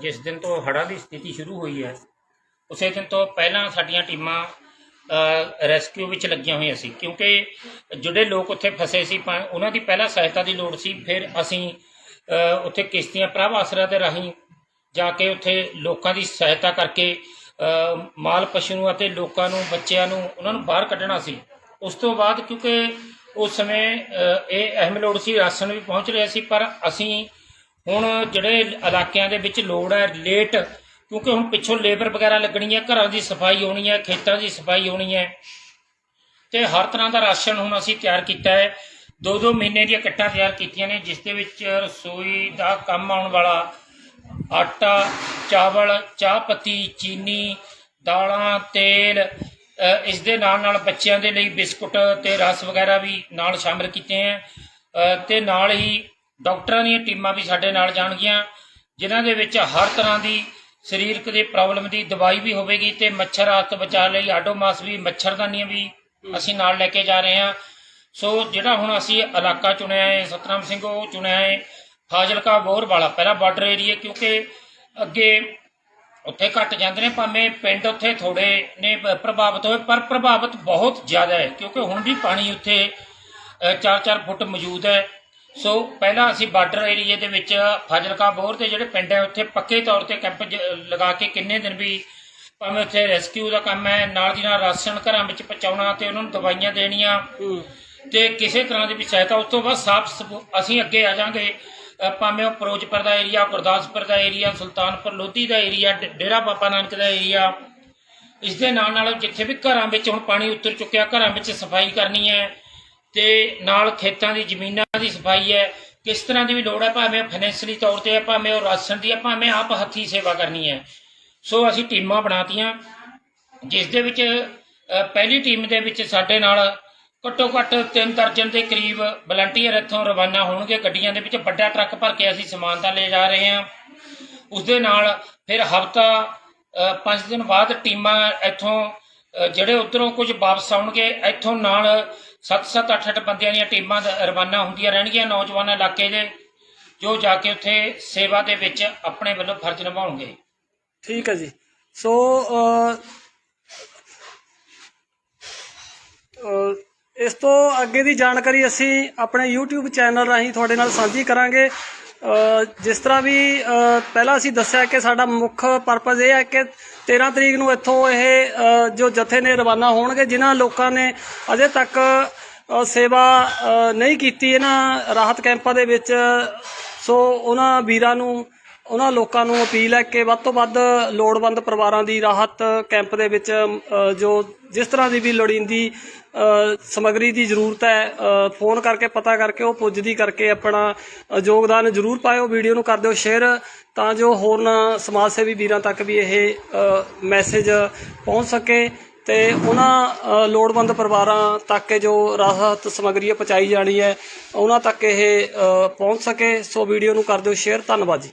ਜਿਸ ਦਿਨ ਤੋਂ ਹੜ੍ਹਾਂ ਦੀ ਸਥਿਤੀ ਸ਼ੁਰੂ ਹੋਈ ਹੈ, ਉਸੇ ਦਿਨ ਤੋਂ ਪਹਿਲਾਂ ਸਾਡੀਆਂ ਟੀਮਾਂ ਰੈਸਕਿਊ ਵਿੱਚ ਲੱਗੀਆਂ ਹੋਈਆਂ ਸੀ। ਕਿਉਂਕਿ ਜਿਹੜੇ ਲੋਕ ਉੱਥੇ ਫਸੇ ਸੀ, ਪਾ- ਉਹਨਾਂ ਦੀ ਪਹਿਲਾਂ ਸਹਾਇਤਾ ਦੀ ਲੋੜ ਸੀ, ਫਿਰ ਅਸੀਂ ਉੱਥੇ ਕਿਸ਼ਤੀਆਂ ਪ੍ਰਭ ਆਸਰਾ ਦੇ ਰਾਹੀਂ ਜਾ ਕੇ ਉੱਥੇ ਲੋਕਾਂ ਦੀ ਸਹਾਇਤਾ ਕਰਕੇ ਮਾਲ ਪਸ਼ੂ ਨੂੰ ਅਤੇ ਲੋਕਾਂ ਨੂੰ, ਬੱਚਿਆਂ ਨੂੰ, ਉਹਨਾਂ ਨੂੰ ਬਾਹਰ ਕੱਢਣਾ ਸੀ। ਉਸ ਤੋਂ ਬਾਅਦ ਕਿਉਂਕਿ ਉਸ ਸਮੇਂ ਇਹ ਅਹਿਮ ਲੋੜ ਸੀ, ਰਾਸ਼ਨ ਵੀ ਪਹੁੰਚ ਰਿਹਾ ਸੀ, ਪਰ ਅਸੀਂ ਹੁਣ ਜਿਹੜੇ ਇਲਾਕਿਆਂ ਦੇ ਵਿੱਚ ਲੋੜ ਹੈ ਲੇਟ ਕਿਉਂਕਿ ਹੁਣ ਪਿੱਛੋਂ ਲੇਬਰ ਵਗੈਰਾ ਲੱਗਣੀ ਹੈ ਘਰਾਂ ਦੀ ਸਫ਼ਾਈ ਹੋਣੀ ਹੈ ਖੇਤਾਂ ਦੀ ਸਫ਼ਾਈ ਹੋਣੀ ਹੈ। ਤੇ ਹਰ ਤਰ੍ਹਾਂ ਦਾ ਰਾਸ਼ਨ ਹੁਣ ਅਸੀਂ ਤਿਆਰ ਕੀਤਾ ਹੈ। ਦੋ ਦੋ ਮਹੀਨੇ ਦੀਆਂ ਕਿੱਟਾਂ ਤਿਆਰ ਕੀਤੀਆਂ ਨੇ ਜਿਸ ਦੇ ਵਿੱਚ ਰਸੋਈ ਦਾ ਕੰਮ ਆਉਣ ਵਾਲਾ ਆਟਾ ਚਾਵਲ ਚਾਹ ਪੱਤੀ ਚੀਨੀ ਦਾਲਾਂ ਤੇਲ ਇਸ ਦੇ ਨਾਲ ਨਾਲ ਬੱਚਿਆਂ ਦੇ ਲਈ ਬਿਸਕੁਟ ਤੇ ਰਸ ਵਗੈਰਾ ਵੀ ਨਾਲ ਸ਼ਾਮਿਲ ਕੀਤੇ ਹੈ। ਅ, ਤੇ ਨਾਲ ਹੀ ਡਾਕਟਰਾਂ ਦੀਆਂ ਟੀਮਾਂ ਵੀ ਸਾਡੇ ਨਾਲ ਜਾਣਗੀਆਂ, ਜਿਨ੍ਹਾਂ ਦੇ ਵਿੱਚ ਹਰ ਤਰ੍ਹਾਂ ਦੀ ਸਰੀਰਕ ਦੇ ਪ੍ਰੋਬਲਮ ਦੀ ਦਵਾਈ ਵੀ ਹੋਵੇਗੀ ਤੇ ਮੱਛਰ ਆਦਤ ਬਚਾਅ ਲਈ ਆਡੋਮਾਸ ਵੀ, ਮੱਛਰਦਾਨੀਆਂ ਵੀ ਅਸੀਂ ਨਾਲ ਲੈ ਕੇ ਜਾ ਰਹੇ ਹਾਂ। ਸੋ ਜਿਹੜਾ ਹੁਣ ਅਸੀਂ ਇਲਾਕਾ ਚੁਣਿਆ ਹੈ, ਸਤਨਾਮ ਸਿੰਘ, ਉਹ ਚੁਣਿਆ ਹੈ ਫਾਜ਼ਿਲਕਾ ਬੋਰ ਵਾਲਾ, ਪਹਿਲਾ ਬਾਰਡਰ ਏਰੀਆ ਕਿਉਂਕਿ ਅੱਗੇ ਉੱਥੇ ਘਟ ਜਾਂਦੇ ਨੇ, ਭਾਵੇਂ ਪਿੰਡ ਉੱਥੇ ਥੋੜੇ ਨੇ ਪ੍ਰਭਾਵਿਤ ਹੋਏ, ਪਰ ਪ੍ਰਭਾਵਿਤ ਬਹੁਤ ਜ਼ਿਆਦਾ ਹੈ, ਕਿਉਂਕਿ ਹੁਣ ਵੀ ਪਾਣੀ ਉੱਥੇ 4-4 ਫੁੱਟ ਮੌਜੂਦ ਹੈ। ਸੋ ਪਹਿਲਾਂ ਅਸੀਂ ਬਾਰਡਰ ਏਰੀਏ ਦੇ ਵਿੱਚ ਫਾਜ਼ਿਲਕਾ ਬੋਰ ਦੇ ਜਿਹੜੇ ਪਿੰਡ ਹੈ ਉੱਥੇ ਪੱਕੇ ਤੌਰ ਤੇ ਕੈਂਪ ਲਗਾ ਕੇ ਕਿੰਨੇ ਦਿਨ ਵੀ ਭਾਵੇਂ ਉੱਥੇ ਰੈਸਕਿਊ ਦਾ ਕੰਮ ਹੈ ਨਾਲ ਦੀ ਨਾਲ ਰਾਸ਼ਨ ਘਰਾਂ ਵਿੱਚ ਪਹੁੰਚਾਉਣਾ ਤੇ ਉਹਨਾਂ ਨੂੰ ਦਵਾਈਆਂ ਦੇਣੀਆਂ ਤੇ ਕਿਸੇ ਤਰ੍ਹਾਂ ਦੀ ਵੀ ਸਹਾਇਤਾ ਉਸ ਤੋਂ ਬਾਅਦ ਸਾਫ਼ ਅਸੀਂ ਅੱਗੇ ਆ ਜਾਾਂਗੇ। ਭਾਵੇਂ ਉਹ ਫਿਰੋਜ਼ਪੁਰ ਦਾ ਏਰੀਆ ਗੁਰਦਾਸਪੁਰ ਦਾ ਏਰੀਆ ਸੁਲਤਾਨਪੁਰ ਲੋਧੀ ਦਾ ਏਰੀਆ ਡੇਰਾ ਬਾਬਾ ਨਾਨਕ ਦਾ ਏਰੀਆ ਇਸ ਦੇ ਨਾਲ ਨਾਲ ਜਿੱਥੇ ਵੀ ਘਰਾਂ ਵਿੱਚ ਹੁਣ ਪਾਣੀ ਉਤਰ ਚੁੱਕਿਆ ਘਰਾਂ ਵਿੱਚ ਸਫ਼ਾਈ ਕਰਨੀ ਹੈ ਤੇ ਨਾਲ ਖੇਤਾਂ ਦੀ, ਜ਼ਮੀਨਾਂ ਦੀ ਸਫ਼ਾਈ ਹੈ। ਕਿਸ ਤਰ੍ਹਾਂ ਦੀ ਵੀ ਲੋੜ ਹੈ, ਭਾਵੇਂ ਫਾਈਨੈਂਸ਼ਲੀ ਤੌਰ ਤੇ ਹੈ, ਭਾਵੇਂ ਉਹ ਰਾਸ਼ਨ ਦੀ ਹੈ, ਭਾਵੇਂ ਆਪ ਹੱਥੀ ਸੇਵਾ ਕਰਨੀ ਹੈ। ਸੋ ਅਸੀਂ ਟੀਮਾਂ ਬਣਾਤੀਆਂ, ਜਿਸ ਦੇ ਵਿੱਚ ਪਹਿਲੀ ਟੀਮ ਦੇ ਵਿੱਚ ਸਾਡੇ ਨਾਲ ਘੱਟੋ ਘੱਟ 3 ਦਰਜਨ ਦੇ ਕਰੀਬ ਵਲੰਟੀਅਰ ਇੱਥੋਂ ਰਵਾਨਾ ਹੋਣਗੇ। ਗੱਡੀਆਂ ਦੇ ਵਿੱਚ ਵੱਡਾ ਟਰੱਕ ਭਰ ਕੇ ਅਸੀਂ ਸਮਾਨ ਤਾਂ ਲੈ ਜਾ ਰਹੇ ਹਾਂ। ਉਸ ਦੇ ਨਾਲ ਫਿਰ ਹਫਤਾ 5 ਦਿਨ ਬਾਅਦ ਟੀਮਾਂ ਇੱਥੋਂ ਜਿਹੜੇ ਉਧਰੋਂ ਕੁਝ ਵਾਪਸ ਆਉਣਗੇ, ਇੱਥੋਂ ਨਾਲ 7-7 8-8 ਬੰਦਿਆਂ ਦੀਆਂ ਟੀਮਾਂ ਰਵਾਨਾ ਹੁੰਦੀਆਂ ਰਹਿਣਗੀਆਂ ਨੌਜਵਾਨ ਇਲਾਕੇ ਦੇ, ਜੋ ਜਾ ਕੇ ਉੱਥੇ ਸੇਵਾ ਦੇ ਵਿੱਚ ਆਪਣੇ ਵੱਲੋਂ ਫਰਜ਼ ਨਿਭਾਉਣਗੇ। ਠੀਕ ਹੈ ਜੀ। ਸੋ ਇਸ ਤੋਂ ਅੱਗੇ ਦੀ ਜਾਣਕਾਰੀ ਅਸੀਂ ਆਪਣੇ YouTube ਚੈਨਲ ਰਾਹੀਂ ਤੁਹਾਡੇ ਨਾਲ ਸਾਂਝੀ ਕਰਾਂਗੇ। ਜਿਸ ਤਰ੍ਹਾਂ ਵੀ ਪਹਿਲਾਂ ਅਸੀਂ ਦੱਸਿਆ ਕਿ ਸਾਡਾ ਮੁੱਖ ਪਰਪਸ ਇਹ ਹੈ ਕਿ 13 ਤਰੀਕ ਨੂੰ ਇੱਥੋਂ ਇਹ ਜੋ ਜਥੇ ਨੇ ਰਵਾਨਾ ਹੋਣਗੇ, ਜਿਨ੍ਹਾਂ ਲੋਕਾਂ ਨੇ ਅਜੇ ਤੱਕ ਸੇਵਾ ਨਹੀਂ ਕੀਤੀ ਇਹਨਾਂ ਰਾਹਤ ਕੈਂਪਾਂ ਦੇ ਵਿੱਚ, ਸੋ ਉਹਨਾਂ ਵੀਰਾਂ ਨੂੰ, ਉਹਨਾਂ ਲੋਕਾਂ ਨੂੰ ਅਪੀਲ ਹੈ ਕਿ ਵੱਧ ਤੋਂ ਵੱਧ ਲੋੜਵੰਦ ਪਰਿਵਾਰਾਂ ਦੀ ਰਾਹਤ ਕੈਂਪ ਦੇ ਵਿੱਚ ਜੋ ਜਿਸ ਤਰ੍ਹਾਂ ਦੀ ਵੀ ਲੋੜੀਂਦੀ ਅ, ਸਮੱਗਰੀ ਦੀ ਜ਼ਰੂਰਤ ਹੈ ਫੋਨ ਕਰਕੇ ਪਤਾ ਕਰਕੇ ਉਹ ਪੁੱਜਦੀ ਕਰਕੇ ਆਪਣਾ ਯੋਗਦਾਨ ਜ਼ਰੂਰ ਪਾਇਓ ਵੀਡੀਓ ਨੂੰ ਕਰ ਦਿਓ ਸ਼ੇਅਰ ਤਾਂ ਜੋ ਹੋਰਨਾਂ ਸਮਾਜ ਸੇਵੀ ਵੀਰਾਂ ਤੱਕ ਵੀ ਇਹ ਮੈਸੇਜ ਪਹੁੰਚ ਸਕੇ ਤੇ ਉਹਨਾਂ ਲੋੜਵੰਦ ਪਰਿਵਾਰਾਂ ਤੱਕ ਜੋ ਰਾਹਤ ਸਮੱਗਰੀ ਹੈ ਪਹੁੰਚਾਈ ਜਾਣੀ ਹੈ ਉਹਨਾਂ ਤੱਕ ਇਹ ਪਹੁੰਚ ਸਕੇ। ਸੋ ਵੀਡੀਓ ਨੂੰ ਕਰ ਦਿਓ ਸ਼ੇਅਰ। ਧੰਨਵਾਦ ਜੀ।